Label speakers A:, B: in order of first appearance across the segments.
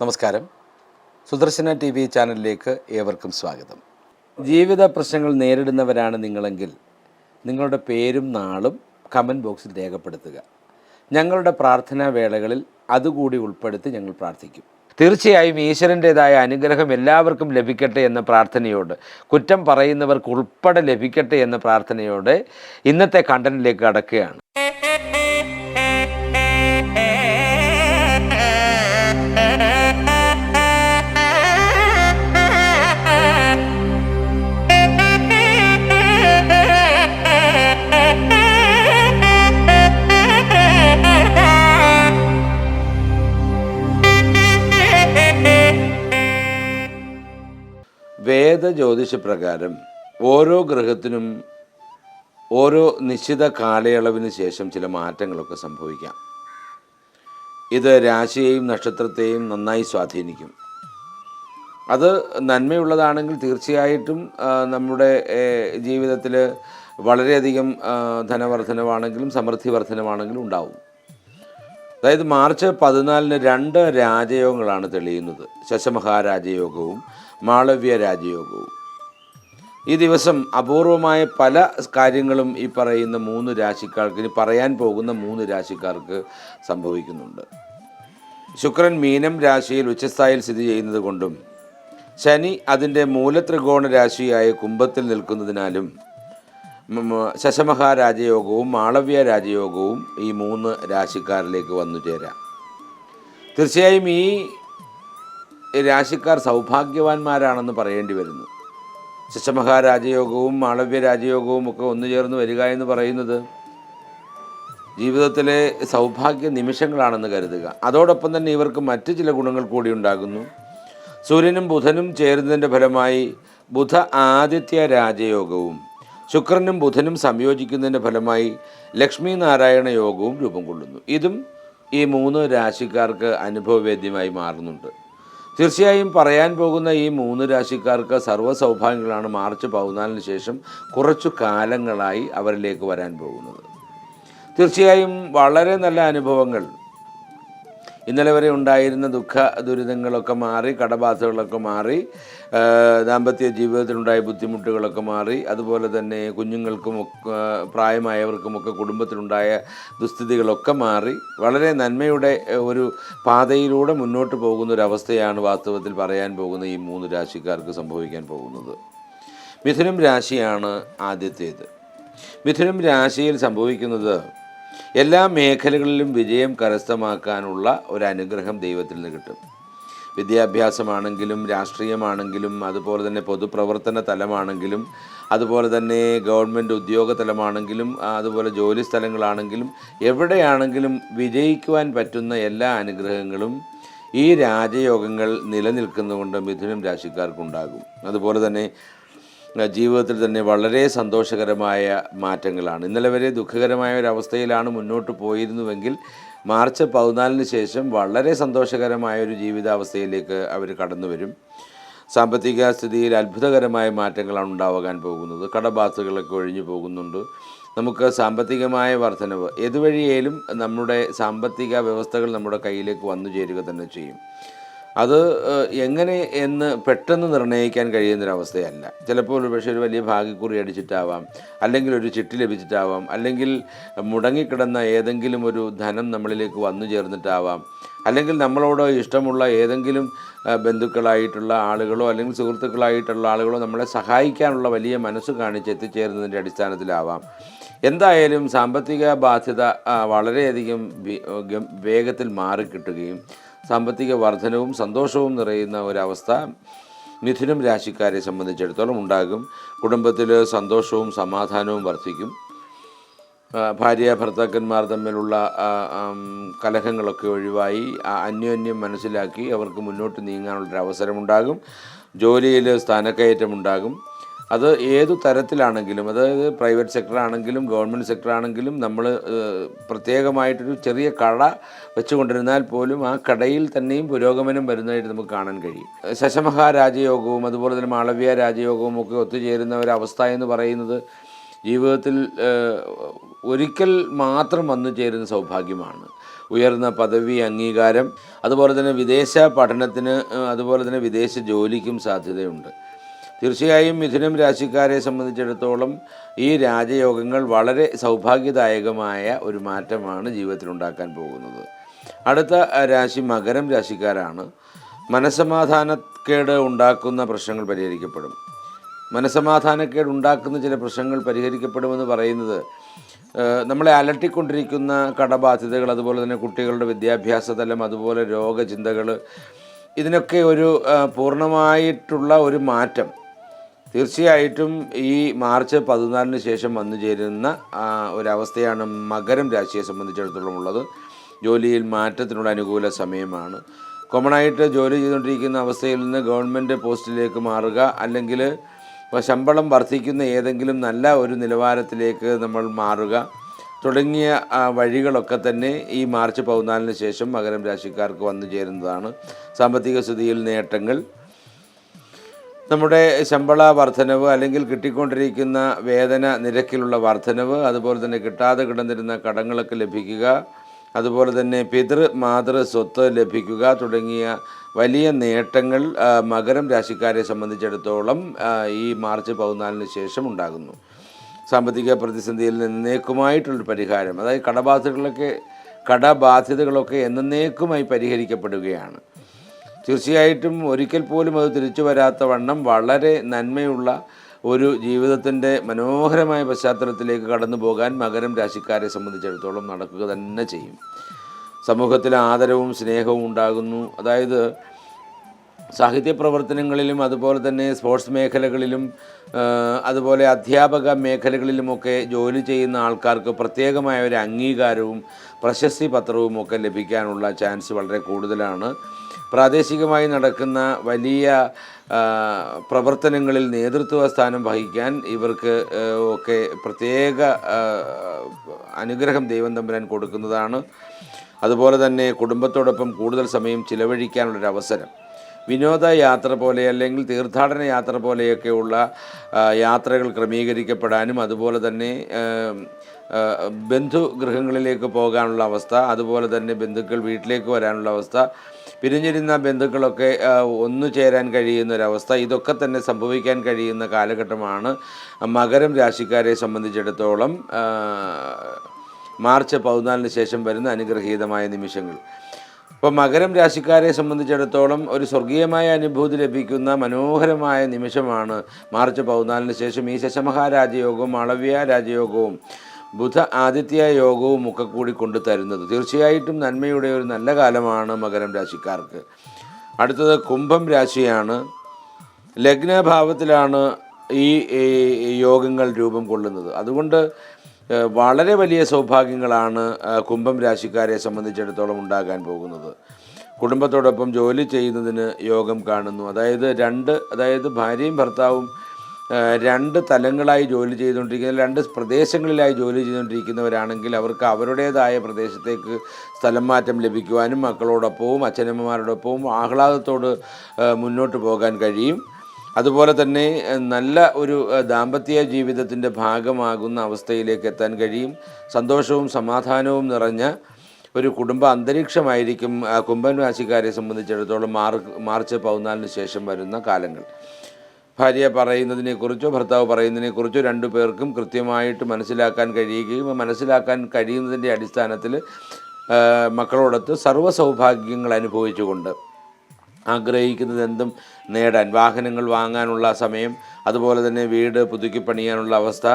A: നമസ്കാരം. Sudarshana T V ചാനലിലേക്ക് ഏവർക്കും സ്വാഗതം. ജീവിത പ്രശ്നങ്ങൾ നേരിടുന്നവരാണ് നിങ്ങളെങ്കിൽ നിങ്ങളുടെ പേരും നാളും കമന്റ് ബോക്സിൽ രേഖപ്പെടുത്തുക. ഞങ്ങളുടെ പ്രാർത്ഥനാ വേളകളിൽ അതുകൂടി ഉൾപ്പെടുത്തി ഞങ്ങൾ പ്രാർത്ഥിക്കും. തീർച്ചയായും ഈശ്വരന്റെതായ അനുഗ്രഹം എല്ലാവർക്കും ലഭിക്കട്ടെ എന്ന പ്രാർത്ഥനയോട് കുറ്റം പറയുന്നവർക്ക് ഉൾപ്പെടെ ലഭിക്കട്ടെ എന്ന പ്രാർത്ഥനയോടെ ഇന്നത്തെ കണ്ടന്റിലേക്ക് കടക്കുകയാണ്. വേദ ജ്യോതിഷപ്രകാരം ഓരോ ഗ്രഹത്തിനും ഓരോ നിശ്ചിത കാലയളവിന് ശേഷം ചില മാറ്റങ്ങളൊക്കെ സംഭവിക്കാം. ഇത് രാശിയെയും നക്ഷത്രത്തെയും നന്നായി സ്വാധീനിക്കും. അത് നന്മയുള്ളതാണെങ്കിൽ തീർച്ചയായിട്ടും നമ്മുടെ ജീവിതത്തിൽ വളരെയധികം ധനവർദ്ധനവാണെങ്കിലും സമൃദ്ധി വർധനവാണെങ്കിലും ഉണ്ടാവും. അതായത് മാർച്ച് പതിനാലിന് രണ്ട് രാജയോഗങ്ങളാണ് തെളിയുന്നത്. ശശമഹാരാജയോഗവും മാളവ്യ രാജയോഗവും ഈ ദിവസം അപൂർവമായ പല കാര്യങ്ങളും ഈ പറയുന്ന മൂന്ന് രാശിക്കാർക്ക് ഇനി പറയാൻ പോകുന്ന മൂന്ന് രാശിക്കാർക്ക് സംഭവിക്കുന്നുണ്ട്. ശുക്രൻ മീനം രാശിയിൽ ഉച്ചസ്ഥായിൽ സ്ഥിതി ചെയ്യുന്നത് കൊണ്ടും ശനി അതിന്റെ മൂലത്രികോണ രാശിയായ കുംഭത്തിൽ നിൽക്കുന്നതിനാലും ശശമഹാരാജയോഗവും മാളവ്യ രാജയോഗവും ഈ മൂന്ന് രാശിക്കാരിലേക്ക് വന്നു ചേരാം. തീർച്ചയായും ഈ രാശിക്കാർ സൗഭാഗ്യവാന്മാരാണെന്ന് പറയേണ്ടി വരുന്നു. ശശമഹാരാജയോഗവും മാളവ്യ രാജയോഗവും ഒക്കെ ഒന്നു ചേർന്ന് വരിക എന്ന് പറയുന്നത് ജീവിതത്തിലെ സൗഭാഗ്യ നിമിഷങ്ങളാണെന്ന് കരുതുക. അതോടൊപ്പം തന്നെ ഇവർക്ക് മറ്റ് ചില ഗുണങ്ങൾ കൂടി ഉണ്ടാകുന്നു. സൂര്യനും ബുധനും ചേരുന്നതിന്റെ ഫലമായി ബുധ ആദിത്യ രാജയോഗവും ശുക്രനും ബുധനും സംയോജിക്കുന്നതിന്റെ ഫലമായി ലക്ഷ്മി നാരായണ യോഗവും രൂപം കൊള്ളുന്നു. ഇതും ഈ മൂന്ന് രാശിക്കാർക്ക് അനുഭവവേദ്യമായി മാറുന്നുണ്ട്. തീർച്ചയായും പറയാൻ പോകുന്ന ഈ മൂന്ന് രാശിക്കാർക്ക് സർവ സൗഭാഗ്യങ്ങളാണ് മാർച്ച് പതിനാലിന് ശേഷം കുറച്ചു കാലങ്ങളായി അവരിലേക്ക് വരാൻ പോകുന്നത്. തീർച്ചയായും വളരെ നല്ല അനുഭവങ്ങൾ ഇന്നലെ വരെ ഉണ്ടായിരുന്ന ദുഃഖ ദുരിതങ്ങളൊക്കെ മാറി കടബാധകളൊക്കെ മാറി ദാമ്പത്യ ജീവിതത്തിലുണ്ടായ ബുദ്ധിമുട്ടുകളൊക്കെ മാറി അതുപോലെ തന്നെ കുഞ്ഞുങ്ങൾക്കും പ്രായമായവർക്കുമൊക്കെ കുടുംബത്തിലുണ്ടായ ദുസ്ഥിതികളൊക്കെ മാറി വളരെ നന്മയുടെ ഒരു പാതയിലൂടെ മുന്നോട്ട് പോകുന്ന ഒരു അവസ്ഥയാണ് വാസ്തവത്തിൽ പറയാൻ പോകുന്ന ഈ മൂന്ന് രാശിക്കാർക്ക് സംഭവിക്കാൻ പോകുന്നത്. മിഥുനം രാശിയാണ് ആദ്യത്തേത്. മിഥുനം രാശിയിൽ സംഭവിക്കുന്നത് എല്ലാ മേഖലകളിലും വിജയം കരസ്ഥമാക്കാനുള്ള ഒരു അനുഗ്രഹം ദൈവത്തിൽ നിന്ന് കിട്ടും. വിദ്യാഭ്യാസമാണെങ്കിലും രാഷ്ട്രീയമാണെങ്കിലും അതുപോലെ തന്നെ പൊതുപ്രവർത്തന തലമാണെങ്കിലും അതുപോലെ തന്നെ ഗവൺമെന്റ് ഉദ്യോഗ തലമാണെങ്കിലും അതുപോലെ ജോലി സ്ഥലങ്ങളാണെങ്കിലും എവിടെയാണെങ്കിലും വിജയിക്കുവാൻ പറ്റുന്ന എല്ലാ അനുഗ്രഹങ്ങളും ഈ രാജയോഗങ്ങൾ നിലനിൽക്കുന്നതുകൊണ്ട് മിഥുനം രാശിക്കാർക്കുണ്ടാകും. അതുപോലെ തന്നെ ജീവിതത്തിൽ തന്നെ വളരെ സന്തോഷകരമായ മാറ്റങ്ങളാണ്. ഇന്നലെ വരെ ദുഃഖകരമായ ഒരു അവസ്ഥയിലാണ് മുന്നോട്ട് പോയിരുന്നുവെങ്കിൽ മാർച്ച് പതിനാലിന് ശേഷം വളരെ സന്തോഷകരമായ ഒരു ജീവിതാവസ്ഥയിലേക്ക് അവർ കടന്നു വരും സാമ്പത്തിക സ്ഥിതിയിൽ അത്ഭുതകരമായ മാറ്റങ്ങളാണ് ഉണ്ടാവാൻ പോകുന്നത്. കടബാധകളൊക്കെ ഒഴിഞ്ഞു പോകുന്നുണ്ട്. നമുക്ക് സാമ്പത്തികമായ വർധനവ് ഏതുവഴിയേലും നമ്മുടെ സാമ്പത്തിക വ്യവസ്ഥകൾ നമ്മുടെ കയ്യിലേക്ക് വന്നു ചേരുക തന്നെ ചെയ്യും. അത് എങ്ങനെ എന്ന് പെട്ടെന്ന് നിർണയിക്കാൻ കഴിയുന്നൊരവസ്ഥയല്ല. ചിലപ്പോൾ ഒരു പക്ഷേ ഒരു വലിയ ഭാഗ്യക്കുറി അടിച്ചിട്ടാവാം അല്ലെങ്കിൽ ഒരു ചിട്ടി ലഭിച്ചിട്ടാവാം അല്ലെങ്കിൽ മുടങ്ങിക്കിടന്ന ഏതെങ്കിലും ഒരു ധനം നമ്മളിലേക്ക് വന്നു ചേർന്നിട്ടാവാം അല്ലെങ്കിൽ നമ്മളോട് ഇഷ്ടമുള്ള ഏതെങ്കിലും ബന്ധുക്കളായിട്ടുള്ള ആളുകളോ അല്ലെങ്കിൽ സുഹൃത്തുക്കളായിട്ടുള്ള ആളുകളോ നമ്മളെ സഹായിക്കാനുള്ള വലിയ മനസ്സ് കാണിച്ച് എത്തിച്ചേരുന്നതിന്റെ അടിസ്ഥാനത്തിലാവാം. എന്തായാലും സാമ്പത്തിക ബാധ്യത വളരെയധികം വേഗത്തിൽ മാറിക്കിട്ടുകയും സാമ്പത്തിക വർധനവും സന്തോഷവും നിറയുന്ന ഒരവസ്ഥ മിഥുനം രാശിക്കാരെ സംബന്ധിച്ചിടത്തോളം ഉണ്ടാകും. കുടുംബത്തിൽ സന്തോഷവും സമാധാനവും വർദ്ധിക്കും. ഭാര്യ ഭർത്താക്കന്മാർ തമ്മിലുള്ള കലഹങ്ങളൊക്കെ ഒഴിവായി അന്യോന്യം മനസ്സിലാക്കി അവർക്ക് മുന്നോട്ട് നീങ്ങാനുള്ളൊരു അവസരമുണ്ടാകും ജോലിയിൽ സ്ഥാനക്കയറ്റമുണ്ടാകും. അത് ഏതു തരത്തിലാണെങ്കിലും അതായത് പ്രൈവറ്റ് സെക്ടർ ആണെങ്കിലും ഗവൺമെന്റ് സെക്ടർ ആണെങ്കിലും നമ്മൾ പ്രത്യേകമായിട്ടൊരു ചെറിയ കട വെച്ചുകൊണ്ടിരുന്നാൽ പോലും ആ കടയിൽ തന്നെയും പുരോഗമനം വരുന്നതായിട്ട് നമുക്ക് കാണാൻ കഴിയും. ശശമഹാരാജയോഗവും അതുപോലെ തന്നെ മാളവ്യ രാജയോഗവും ഒക്കെ ഒത്തുചേരുന്ന ഒരവസ്ഥ എന്ന് പറയുന്നത് ജീവിതത്തിൽ ഒരിക്കൽ മാത്രം വന്നു ചേരുന്ന സൗഭാഗ്യമാണ്. ഉയർന്ന പദവി അംഗീകാരം അതുപോലെ തന്നെ വിദേശ പഠനത്തിന് അതുപോലെ തന്നെ വിദേശ ജോലിക്കും സാധ്യതയുണ്ട്. തീർച്ചയായും മിഥുനം രാശിക്കാരെ സംബന്ധിച്ചിടത്തോളം ഈ രാജയോഗങ്ങൾ വളരെ സൗഭാഗ്യദായകമായ ഒരു മാറ്റമാണ് ജീവിതത്തിൽ ഉണ്ടാക്കാൻ പോകുന്നത്. അടുത്ത രാശി മകരം രാശിക്കാരാണ്. മനസമാധാനക്കേട് ഉണ്ടാക്കുന്ന പ്രശ്നങ്ങൾ പരിഹരിക്കപ്പെടും. മനസമാധാനക്കേട് ഉണ്ടാക്കുന്ന ചില പ്രശ്നങ്ങൾ പരിഹരിക്കപ്പെടുമെന്ന് പറയുന്നത് നമ്മളെ അലട്ടിക്കൊണ്ടിരിക്കുന്ന കടബാധ്യതകൾ അതുപോലെ തന്നെ കുട്ടികളുടെ വിദ്യാഭ്യാസ തലം അതുപോലെ രോഗചിന്തകൾ ഇതിനൊക്കെ ഒരു പൂർണമായിട്ടുള്ള ഒരു മാറ്റം തീർച്ചയായിട്ടും ഈ മാർച്ച് പതിനാലിന് ശേഷം വന്നു ചേരുന്ന ഒരവസ്ഥയാണ് മകരം രാശിയെ സംബന്ധിച്ചിടത്തോളം ഉള്ളത്. ജോലിയിൽ മാറ്റത്തിനുള്ള അനുകൂല സമയമാണ്. കോമണായിട്ട് ജോലി ചെയ്തുകൊണ്ടിരിക്കുന്ന അവസ്ഥയിൽ നിന്ന് ഗവൺമെന്റ് പോസ്റ്റിലേക്ക് മാറുക അല്ലെങ്കിൽ ശമ്പളം വർദ്ധിക്കുന്ന ഏതെങ്കിലും നല്ല ഒരു നിലവാരത്തിലേക്ക് നമ്മൾ മാറുക തുടങ്ങിയ വഴികളൊക്കെ തന്നെ ഈ മാർച്ച് പതിനാലിന് ശേഷം മകരം രാശിക്കാർക്ക് വന്നു ചേരുന്നതാണ്. സാമ്പത്തിക സ്ഥിതിയിൽ നേട്ടങ്ങൾ നമ്മുടെ ശമ്പള വർധനവ് അല്ലെങ്കിൽ കിട്ടിക്കൊണ്ടിരിക്കുന്ന വേതന നിരക്കിലുള്ള വർധനവ് അതുപോലെ തന്നെ കിട്ടാതെ കിടന്നിരുന്ന കടങ്ങളൊക്കെ ലഭിക്കുക അതുപോലെ തന്നെ പിതൃ മാതൃ സ്വത്ത് ലഭിക്കുക തുടങ്ങിയ വലിയ നേട്ടങ്ങൾ മകരം രാശിക്കാരെ സംബന്ധിച്ചിടത്തോളം ഈ മാർച്ച് പതിനാലിന് ശേഷം ഉണ്ടാകുന്നു. സാമ്പത്തിക പ്രതിസന്ധിയിൽ നിന്നേക്കുമായിട്ടുള്ളൊരു പരിഹാരം അതായത് കടബാധ്യതകളൊക്കെ കടബാധ്യതകളൊക്കെ എന്നേക്കുമായി പരിഹരിക്കപ്പെടുകയാണ്. തീർച്ചയായിട്ടും ഒരിക്കൽ പോലും അത് തിരിച്ചു വരാത്ത വണ്ണം വളരെ നന്മയുള്ള ഒരു ജീവിതത്തിന്റെ മനോഹരമായ പശ്ചാത്തലത്തിലേക്ക് കടന്നു പോകാൻ മകരം രാശിക്കാരെ സംബന്ധിച്ചിടത്തോളം നടക്കുക തന്നെ ചെയ്യും. സമൂഹത്തിൽ ആദരവും സ്നേഹവും ഉണ്ടാകുന്നു. അതായത് സാഹിത്യ പ്രവർത്തനങ്ങളിലും അതുപോലെ തന്നെ സ്പോർട്സ് മേഖലകളിലും അതുപോലെ അധ്യാപക മേഖലകളിലുമൊക്കെ ജോലി ചെയ്യുന്ന ആൾക്കാർക്ക് പ്രത്യേകമായ ഒരു അംഗീകാരവും പ്രശസ്തി പത്രവും ഒക്കെ ലഭിക്കാനുള്ള ചാൻസ് വളരെ കൂടുതലാണ്. പ്രാദേശികമായി നടക്കുന്ന വലിയ പ്രവർത്തനങ്ങളിൽ നേതൃത്വ സ്ഥാനം വഹിക്കാൻ ഇവർക്ക് ഒക്കെ പ്രത്യേക അനുഗ്രഹം ദൈവം തമ്പുരാൻ കൊടുക്കുന്നതാണ്. അതുപോലെ തന്നെ കുടുംബത്തോടൊപ്പം കൂടുതൽ സമയം ചിലവഴിക്കാനുള്ളൊരു അവസരം വിനോദയാത്ര പോലെ അല്ലെങ്കിൽ തീർത്ഥാടന യാത്ര പോലെയൊക്കെയുള്ള യാത്രകൾ ക്രമീകരിക്കപ്പെടാനും അതുപോലെ തന്നെ ബന്ധുഗൃഹങ്ങളിലേക്ക് പോകാനുള്ള അവസ്ഥ അതുപോലെ തന്നെ ബന്ധുക്കൾ വീട്ടിലേക്ക് വരാനുള്ള അവസ്ഥ പിരിഞ്ഞിരുന്ന ബന്ധുക്കളൊക്കെ ഒന്നു ചേരാൻ കഴിയുന്ന ഒരവസ്ഥ ഇതൊക്കെ തന്നെ സംഭവിക്കാൻ കഴിയുന്ന കാലഘട്ടമാണ് മകരം രാശിക്കാരെ സംബന്ധിച്ചിടത്തോളം മാർച്ച് പതിനാലിന് ശേഷം വരുന്ന അനുഗ്രഹീതമായ നിമിഷങ്ങൾ. ഇപ്പോൾ മകരം രാശിക്കാരെ സംബന്ധിച്ചിടത്തോളം ഒരു സ്വർഗീയമായ അനുഭൂതി ലഭിക്കുന്ന മനോഹരമായ നിമിഷമാണ് മാർച്ച് പതിനാലിന് ശേഷം ഈ ശശമഹാരാജയോഗവും അളവ്യ രാജയോഗവും. ബുധ ആദിത്യ യോഗവും ഒക്കെ കൂടി കൊണ്ടു തരുന്നത്. തീർച്ചയായിട്ടും നന്മയുടെ ഒരു നല്ല കാലമാണ് മകരം രാശിക്കാർക്ക്. അടുത്തത് കുംഭം രാശിയാണ്. ലഗ്നഭാവത്തിലാണ് ഈ യോഗങ്ങൾ രൂപം കൊള്ളുന്നത്. അതുകൊണ്ട് വളരെ വലിയ സൗഭാഗ്യങ്ങളാണ് കുംഭം രാശിക്കാരെ സംബന്ധിച്ചിടത്തോളം ഉണ്ടാകാൻ പോകുന്നത്. കുടുംബത്തോടൊപ്പം ജോലി ചെയ്യുന്നതിന് യോഗം കാണുന്നു. അതായത് രണ്ട് അതായത് ഭാര്യയും ഭർത്താവും രണ്ട് തലങ്ങളായി ജോലി ചെയ്തുകൊണ്ടിരിക്കുന്ന രണ്ട് പ്രദേശങ്ങളിലായി ജോലി ചെയ്തുകൊണ്ടിരിക്കുന്നവരാണെങ്കിൽ അവർക്ക് അവരുടേതായ പ്രദേശത്തേക്ക് സ്ഥലം മാറ്റം ലഭിക്കുവാനും മക്കളോടൊപ്പവും അച്ഛനമ്മമാരോടൊപ്പവും ആഹ്ലാദത്തോട് മുന്നോട്ട് പോകാൻ കഴിയും. അതുപോലെ തന്നെ നല്ല ഒരു ദാമ്പത്യ ജീവിതത്തിന്റെ ഭാഗമാകുന്ന അവസ്ഥയിലേക്ക് എത്താൻ കഴിയും. സന്തോഷവും സമാധാനവും നിറഞ്ഞ ഒരു കുടുംബ അന്തരീക്ഷമായിരിക്കും കുംഭൻ രാശിക്കാരെ സംബന്ധിച്ചിടത്തോളം മാർ മാർച്ച് പതിനാലിന് ശേഷം വരുന്ന കാലങ്ങൾ. ഭാര്യ പറയുന്നതിനെക്കുറിച്ചോ ഭർത്താവ് പറയുന്നതിനെക്കുറിച്ചോ രണ്ടു പേർക്കും കൃത്യമായിട്ട് മനസ്സിലാക്കാൻ കഴിയുകയും മനസ്സിലാക്കാൻ കഴിയുന്നതിന്റെ അടിസ്ഥാനത്തിൽ മക്കളോടൊത്ത് സർവ സൗഭാഗ്യങ്ങൾ അനുഭവിച്ചുകൊണ്ട് ആഗ്രഹിക്കുന്നത് എന്തും നേടാൻ വാഹനങ്ങൾ വാങ്ങാനുള്ള സമയം അതുപോലെ തന്നെ വീട് പുതുക്കി പണിയാനുള്ള അവസ്ഥ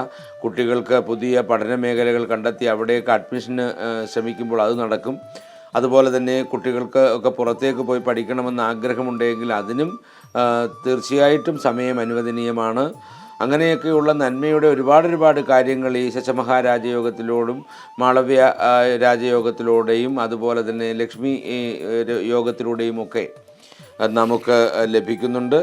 A: കുട്ടികൾക്ക് പുതിയ പഠന മേഖലകൾ കണ്ടെത്തി അവിടേക്ക് അഡ്മിഷന് ശ്രമിക്കുമ്പോൾ അത് നടക്കും. അതുപോലെ തന്നെ കുട്ടികൾക്ക് ഒക്കെ പുറത്തേക്ക് പോയി പഠിക്കണമെന്ന് ആഗ്രഹമുണ്ടെങ്കിൽ അതിനും തീർച്ചയായിട്ടും സമയം അനുവദനീയമാണ്. അങ്ങനെയൊക്കെയുള്ള നന്മയുടെ ഒരുപാട് ഒരുപാട് കാര്യങ്ങൾ ഈ ശശമഹാരാജയോഗത്തിലൂടും മാളവ്യ രാജയോഗത്തിലൂടെയും അതുപോലെ തന്നെ ലക്ഷ്മി യോഗത്തിലൂടെയും ഒക്കെ നമുക്ക് ലഭിക്കുന്നുണ്ട്.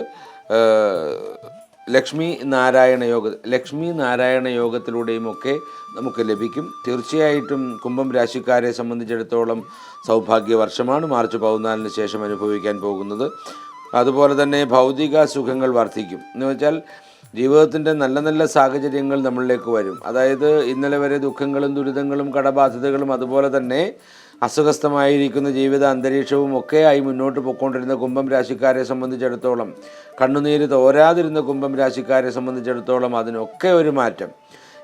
A: ലക്ഷ്മി നാരായണ യോഗ ലക്ഷ്മി നാരായണ യോഗത്തിലൂടെയും ഒക്കെ നമുക്ക് ലഭിക്കും. തീർച്ചയായിട്ടും കുംഭം രാശിക്കാരെ സംബന്ധിച്ചിടത്തോളം സൗഭാഗ്യ വർഷമാണ് മാർച്ച് പതിനാലിന് ശേഷം അനുഭവിക്കാൻ പോകുന്നത്. അതുപോലെ തന്നെ ഭൗതിക സുഖങ്ങൾ വർദ്ധിക്കും. എന്ന് വെച്ചാൽ ജീവിതത്തിന്റെ നല്ല നല്ല സാഹചര്യങ്ങൾ നമ്മളിലേക്ക് വരും. അതായത് ഇന്നലെ വരെ ദുഃഖങ്ങളും ദുരിതങ്ങളും കടബാധ്യതകളും അതുപോലെ തന്നെ അസുഖസ്ഥമായിരിക്കുന്ന ജീവിത അന്തരീക്ഷവും ഒക്കെയായി മുന്നോട്ട് പോയിക്കൊണ്ടിരുന്ന കുംഭം രാശിക്കാരെ സംബന്ധിച്ചിടത്തോളം കണ്ണുനീര് തോരാതിരുന്ന കുംഭം രാശിക്കാരെ സംബന്ധിച്ചിടത്തോളം അതിനൊക്കെ ഒരു മാറ്റം.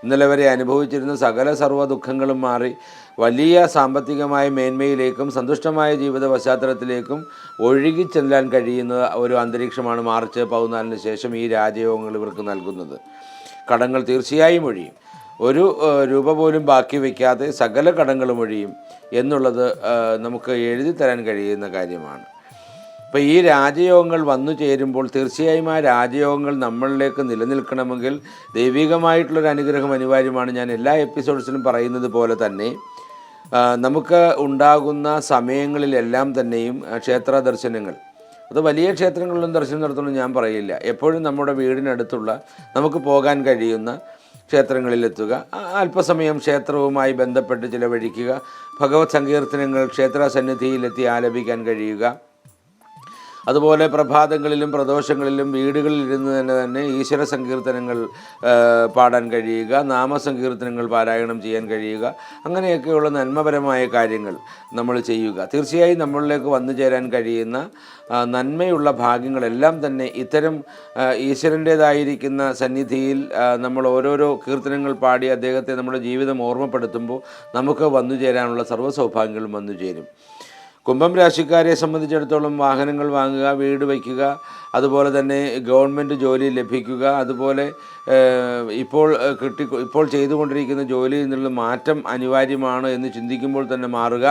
A: ഇന്നലെ വരെ അനുഭവിച്ചിരുന്ന സകല സർവ ദുഃഖങ്ങളും മാറി വലിയ സാമ്പത്തികമായ മേന്മയിലേക്കും സന്തുഷ്ടമായ ജീവിത പശ്ചാത്തലത്തിലേക്കും ഒഴുകി ചെല്ലാൻ കഴിയുന്ന ഒരു അന്തരീക്ഷമാണ് മാർച്ച് പതിനാലിന് ശേഷം ഈ രാജയോഗങ്ങൾ ഇവർക്ക് നൽകുന്നത്. കടങ്ങൾ തീർച്ചയായും ഒഴിയും. ഒരു രൂപ പോലും ബാക്കി വയ്ക്കാതെ സകല കടങ്ങളും ഒഴിയും എന്നുള്ളത് നമുക്ക് എഴുതി തരാൻ കഴിയുന്ന കാര്യമാണ്. അപ്പോൾ ഈ രാജയോഗങ്ങൾ വന്നു ചേരുമ്പോൾ തീർച്ചയായും ആ രാജയോഗങ്ങൾ നമ്മളിലേക്ക് നിലനിൽക്കണമെങ്കിൽ ദൈവികമായിട്ടുള്ളൊരു അനുഗ്രഹം അനിവാര്യമാണ്. ഞാൻ എല്ലാ എപ്പിസോഡ്സിലും പറയുന്നത് പോലെ തന്നെ നമുക്ക് ഉണ്ടാകുന്ന സമയങ്ങളിലെല്ലാം തന്നെയും ക്ഷേത്ര ദർശനങ്ങൾ. അത് വലിയ ക്ഷേത്രങ്ങളിലും ദർശനം നടത്തണമെന്ന് ഞാൻ പറയില്ല. എപ്പോഴും നമ്മുടെ വീടിനടുത്തുള്ള നമുക്ക് പോകാൻ കഴിയുന്ന ക്ഷേത്രങ്ങളിലെത്തുക. അല്പസമയം ക്ഷേത്രവുമായി ബന്ധപ്പെട്ട് ചിലവഴിക്കുക. ഭഗവത് സങ്കീർത്തനങ്ങൾ ക്ഷേത്ര സന്നിധിയിലെത്തി ആലപിക്കാൻ കഴിയുക. അതുപോലെ പ്രഭാതങ്ങളിലും പ്രദോഷങ്ങളിലും വീടുകളിൽ ഇരുന്ന് തന്നെ തന്നെ ഈശ്വര സങ്കീർത്തനങ്ങൾ പാടാൻ കഴിയുക നാമസങ്കീർത്തനങ്ങൾ പാരായണം ചെയ്യാൻ കഴിയുക അങ്ങനെയൊക്കെയുള്ള നന്മപരമായ കാര്യങ്ങൾ നമ്മൾ ചെയ്യുക. തീർച്ചയായും നമ്മളിലേക്ക് വന്നു ചേരാൻ കഴിയുന്ന നന്മയുള്ള ഭാഗ്യങ്ങളെല്ലാം തന്നെ ഇത്തരം ഈശ്വരന്റേതായിരിക്കുന്ന സന്നിധിയിൽ നമ്മൾ ഓരോരോ കീർത്തനങ്ങൾ പാടി അദ്ദേഹത്തെ നമ്മുടെ ജീവിതം ഓർമ്മപ്പെടുത്തുമ്പോൾ നമുക്ക് വന്നു ചേരാനുള്ള സർവ സൗഭാഗ്യങ്ങളും വന്നു ചേരും. കുംഭം രാശിക്കാരെ സംബന്ധിച്ചിടത്തോളം വാഹനങ്ങൾ വാങ്ങുക വീട് വയ്ക്കുക അതുപോലെ തന്നെ ഗവൺമെന്റ് ജോലി ലഭിക്കുക അതുപോലെ ഇപ്പോൾ കിട്ടി ഇപ്പോൾ ചെയ്തുകൊണ്ടിരിക്കുന്ന ജോലിയിൽ നിന്നുള്ള മാറ്റം അനിവാര്യമാണ് എന്ന് ചിന്തിക്കുമ്പോൾ തന്നെ മാറുക.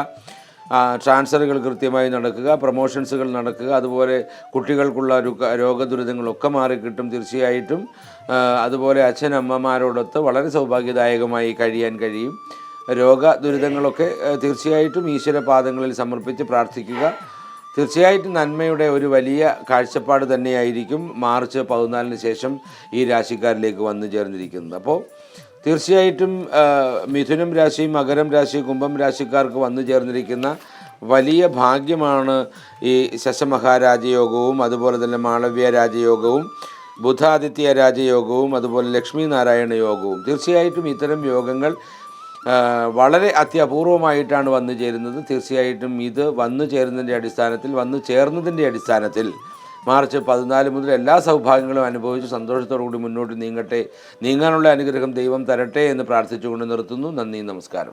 A: ട്രാൻസ്ഫറുകൾ കൃത്യമായി നടക്കുക പ്രൊമോഷൻസുകൾ നടക്കുക അതുപോലെ കുട്ടികൾക്കുള്ള രോഗദുരിതങ്ങളൊക്കെ മാറിക്കിട്ടും തീർച്ചയായിട്ടും. അതുപോലെ അച്ഛനമ്മമാരോടൊത്ത് വളരെ സൗഭാഗ്യദായകമായി കഴിയാൻ കഴിയും. രോഗ ദുരിതങ്ങളൊക്കെ തീർച്ചയായിട്ടും ഈശ്വരപാദങ്ങളിൽ സമർപ്പിച്ച് പ്രാർത്ഥിക്കുക. തീർച്ചയായിട്ടും നന്മയുടെ ഒരു വലിയ കാഴ്ചപ്പാട് തന്നെയായിരിക്കും മാർച്ച് പതിനാലിന് ശേഷം ഈ രാശിക്കാരിലേക്ക് വന്നു ചേർന്നിരിക്കുന്നത്. അപ്പോൾ തീർച്ചയായിട്ടും മിഥുനം രാശി മകരം രാശി കുംഭം രാശിക്കാർക്ക് വന്നു ചേർന്നിരിക്കുന്ന വലിയ ഭാഗ്യമാണ് ഈ ശശമഹാരാജയോഗവും അതുപോലെ തന്നെ മാളവ്യ രാജയോഗവും ബുധാദിത്യ രാജയോഗവും അതുപോലെ ലക്ഷ്മി നാരായണ യോഗവും. തീർച്ചയായിട്ടും ഇത്തരം യോഗങ്ങൾ വളരെ അത്യപൂർവമായിട്ടാണ് വന്നു ചേരുന്നത്. തീർച്ചയായിട്ടും ഇത് വന്നു ചേരുന്നതിന്റെ അടിസ്ഥാനത്തിൽ വന്നു ചേർന്നതിന്റെ അടിസ്ഥാനത്തിൽ മാർച്ച് പതിനാല് മുതൽ എല്ലാ സൗഭാഗ്യങ്ങളും അനുഭവിച്ച് സന്തോഷത്തോടു കൂടി മുന്നോട്ട് നീങ്ങട്ടെ. നീങ്ങാനുള്ള അനുഗ്രഹം ദൈവം തരട്ടെ എന്ന് പ്രാർത്ഥിച്ചുകൊണ്ട് നിർത്തുന്നു. നന്ദി നമസ്കാരം.